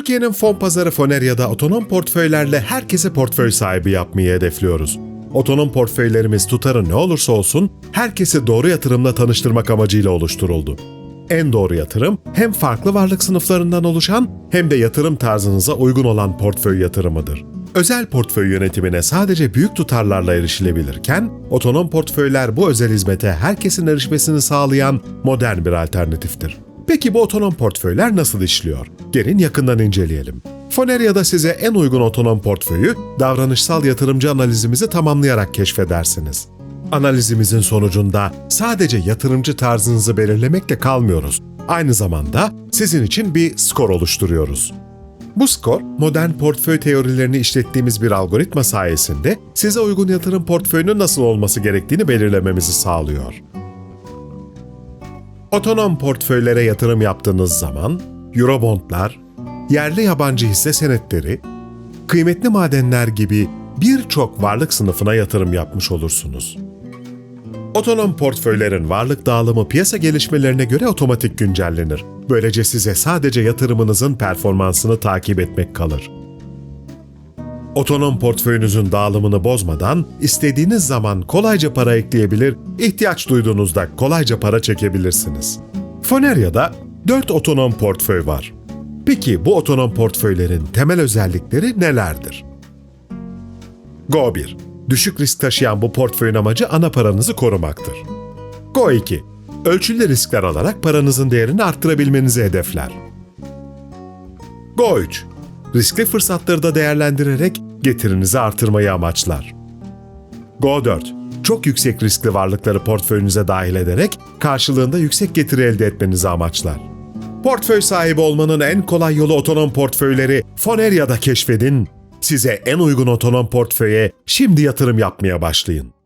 Türkiye'nin fon pazarı Fonerya'da otonom portföylerle herkese portföy sahibi yapmayı hedefliyoruz. Otonom portföylerimiz tutarı ne olursa olsun herkesi doğru yatırımla tanıştırmak amacıyla oluşturuldu. En doğru yatırım hem farklı varlık sınıflarından oluşan hem de yatırım tarzınıza uygun olan portföy yatırımıdır. Özel portföy yönetimine sadece büyük tutarlarla erişilebilirken, otonom portföyler bu özel hizmete herkesin erişmesini sağlayan modern bir alternatiftir. Peki bu otonom portföyler nasıl işliyor? Gelin yakından inceleyelim. Fonerya'da size en uygun otonom portföyü davranışsal yatırımcı analizimizi tamamlayarak keşfedersiniz. Analizimizin sonucunda sadece yatırımcı tarzınızı belirlemekle kalmıyoruz. Aynı zamanda sizin için bir skor oluşturuyoruz. Bu skor, modern portföy teorilerini işlettiğimiz bir algoritma sayesinde size uygun yatırım portföyünün nasıl olması gerektiğini belirlememizi sağlıyor. Otonom portföylere yatırım yaptığınız zaman, Eurobondlar, yerli yabancı hisse senetleri, kıymetli madenler gibi birçok varlık sınıfına yatırım yapmış olursunuz. Otonom portföylerin varlık dağılımı piyasa gelişmelerine göre otomatik güncellenir. Böylece size sadece yatırımınızın performansını takip etmek kalır. Otonom portföyünüzün dağılımını bozmadan istediğiniz zaman kolayca para ekleyebilir, ihtiyaç duyduğunuzda kolayca para çekebilirsiniz. Fonerya'da 4 otonom portföy var. Peki bu otonom portföylerin temel özellikleri nelerdir? Go 1. Düşük risk taşıyan bu portföyün amacı ana paranızı korumaktır. Go 2. Ölçülü riskler alarak paranızın değerini arttırabilmenizi hedefler. Go 3. Riskli fırsatları da değerlendirerek getirinizi artırmayı amaçlar. Go 4. Çok yüksek riskli varlıkları portföyünüze dahil ederek karşılığında yüksek getiri elde etmenizi amaçlar. Portföy sahibi olmanın en kolay yolu otonom portföyleri Fonerya'da keşfedin. Size en uygun otonom portföye şimdi yatırım yapmaya başlayın.